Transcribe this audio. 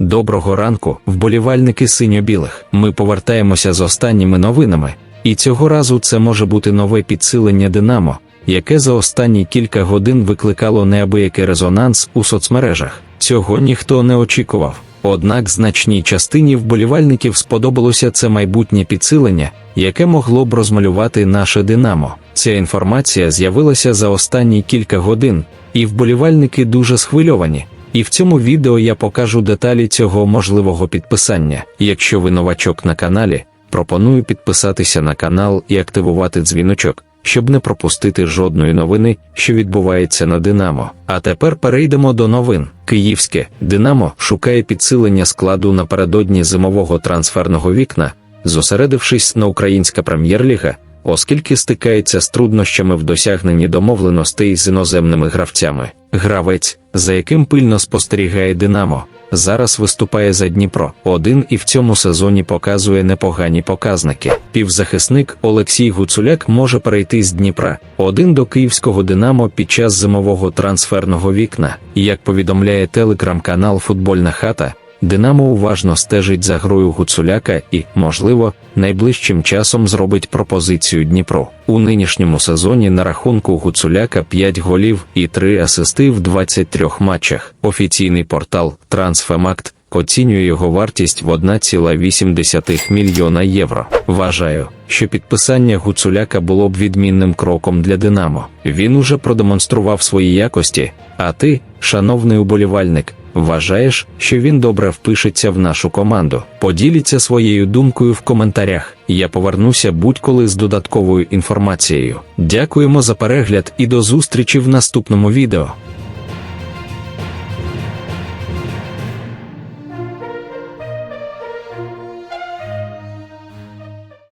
Доброго ранку, вболівальники синьо-білих. Ми повертаємося з останніми новинами, і цього разу це може бути нове підсилення Динамо, яке за останні кілька годин викликало неабиякий резонанс у соцмережах. Цього ніхто не очікував. Однак значній частині вболівальників сподобалося це майбутнє підсилення, яке могло б розмалювати наше Динамо. Ця інформація з'явилася за останні кілька годин, і вболівальники дуже схвильовані. І в цьому відео я покажу деталі цього можливого підписання. Якщо ви новачок на каналі, пропоную підписатися на канал і активувати дзвіночок, щоб не пропустити жодної новини, що відбувається на Динамо. А тепер перейдемо до новин. Київське Динамо шукає підсилення складу напередодні зимового трансферного вікна, зосередившись на українська прем'єр-ліга, оскільки стикається з труднощами в досягненні домовленостей з іноземними гравцями. Гравець, за яким пильно спостерігає Динамо, зараз виступає за Дніпро. Один і в цьому сезоні показує непогані показники. Півзахисник Олексій Гуцуляк може перейти з Дніпра один до київського Динамо під час зимового трансферного вікна. Як повідомляє телеграм-канал Футбольна хата. Динамо уважно стежить за грою Гуцуляка і, можливо, найближчим часом зробить пропозицію Дніпро. У нинішньому сезоні на рахунку Гуцуляка 5 голів і 3 асисти в 23 матчах. Офіційний портал Трансфемакт оцінює його вартість в 1,8 мільйона євро. Вважаю, що підписання Гуцуляка було б відмінним кроком для Динамо. Він уже продемонстрував свої якості. А ти, шановний уболівальник, Вважаєш, що він добре впишеться в нашу команду? Поділіться своєю думкою в коментарях. Я повернуся будь-коли з додатковою інформацією. Дякуємо за перегляд і до зустрічі в наступному відео.